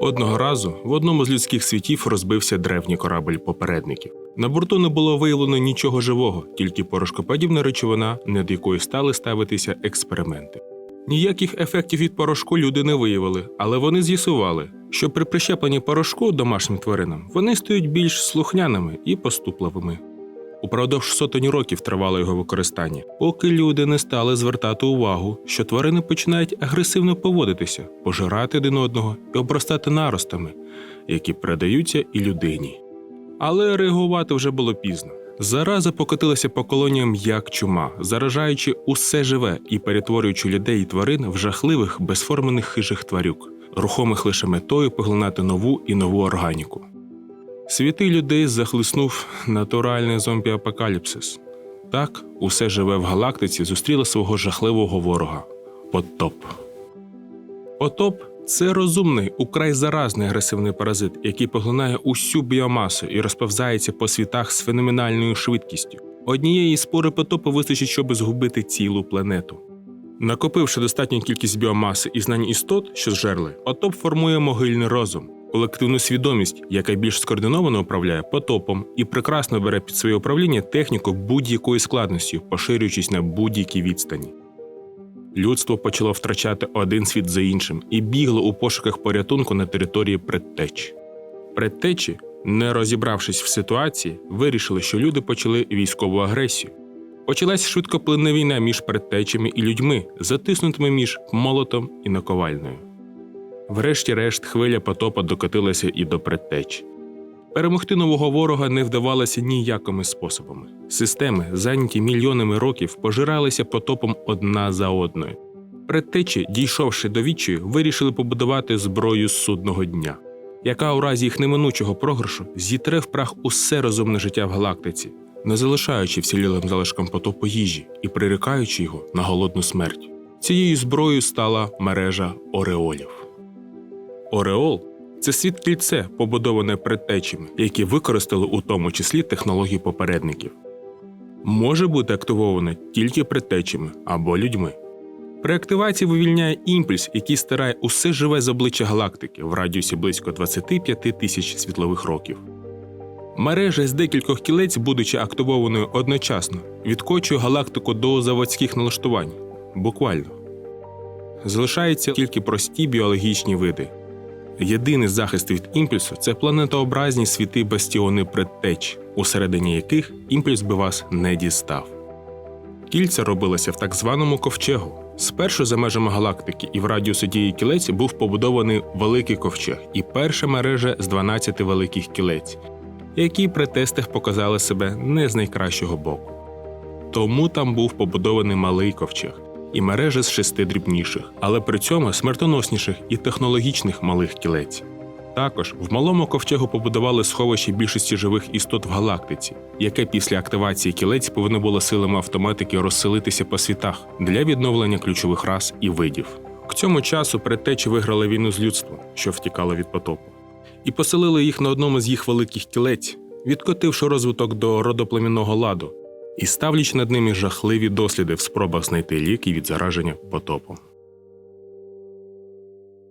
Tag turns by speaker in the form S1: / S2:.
S1: Одного разу в одному з людських світів розбився древній корабль попередників. На борту не було виявлено нічого живого, тільки порошкоподібна речовина, над якою стали ставитися експерименти. Ніяких ефектів від порошку люди не виявили, але вони з'ясували, що при прищепленні порошку домашнім тваринам вони стають більш слухняними і поступливими. Упродовж сотень років тривало його використання, поки люди не стали звертати увагу, що тварини починають агресивно поводитися, пожирати один одного і обростати наростами, які передаються і людині. Але реагувати вже було пізно. Зараза покотилася по колоніям як чума, заражаючи усе живе і перетворюючи людей і тварин в жахливих, безформених хижих тварюк, рухомих лише метою поглинати нову і нову органіку. Світи людей захлиснув натуральний зомбі-апокаліпсис. Так, усе живе в галактиці зустріло свого жахливого ворога потоп. Потоп це розумний, украй заразний агресивний паразит, який поглинає усю біомасу і розповзається по світах з феноменальною швидкістю. Однієї спори потопу вистачить, щоб згубити цілу планету. Накопивши достатню кількість біомаси і знань істот, що зжерли, потоп формує могильний розум, колективну свідомість, яка більш скоординовано управляє потопом і прекрасно бере під своє управління техніку будь-якої складності, поширюючись на будь-якій відстані. Людство почало втрачати один світ за іншим і бігло у пошуках порятунку на території предтеч. Предтечі, не розібравшись в ситуації, вирішили, що люди почали військову агресію. Почалась швидкоплинна війна між предтечами і людьми, затиснутими між молотом і наковальною. Врешті-решт, хвиля потопа докотилася і до предтеч. Перемогти нового ворога не вдавалося ніякими способами. Системи, зайняті мільйонами років, пожиралися потопом одна за одною. Предтечі, дійшовши до відчаю, вирішили побудувати зброю судного дня, яка у разі їх неминучого програшу зітре в прах усе розумне життя в галактиці, не залишаючи вцілілим залишком потопу їжі і прирікаючи його на голодну смерть. Цією зброєю стала мережа ореолів. Ореол це світ кільце, побудоване предтечами, які використали у тому числі технології попередників. Може бути активоване тільки предтечами або людьми. При активації вивільняє імпульс, який стирає усе живе з обличчя галактики в радіусі близько 25 тисяч світлових років. Мережа з декількох кілець, будучи активованою одночасно, відкочує галактику до заводських налаштувань. Буквально. Залишаються тільки прості біологічні види. Єдиний захист від імпульсу це планетообразні світи бастіони предтеч, усередині яких імпульс би вас не дістав. Кільця робилися в так званому ковчегу. Спершу за межами галактики і в радіусі дії кілець був побудований великий ковчег і перша мережа з 12 великих кілець, які при тестах показали себе не з найкращого боку. Тому там був побудований малий ковчег і мережа з шести дрібніших, але при цьому смертоносніших і технологічних малих кілець. Також в малому ковчегу побудували сховище більшості живих істот в галактиці, яке після активації кілець повинно було силами автоматики розселитися по світах для відновлення ключових рас і видів. К цьому часу предтечі виграли війну з людством, що втікало від потопу, і поселили їх на одному з їх великих кілець, відкотивши розвиток до родоплемінного ладу і ставлячи над ними жахливі досліди в спробах знайти ліки від зараження потопом.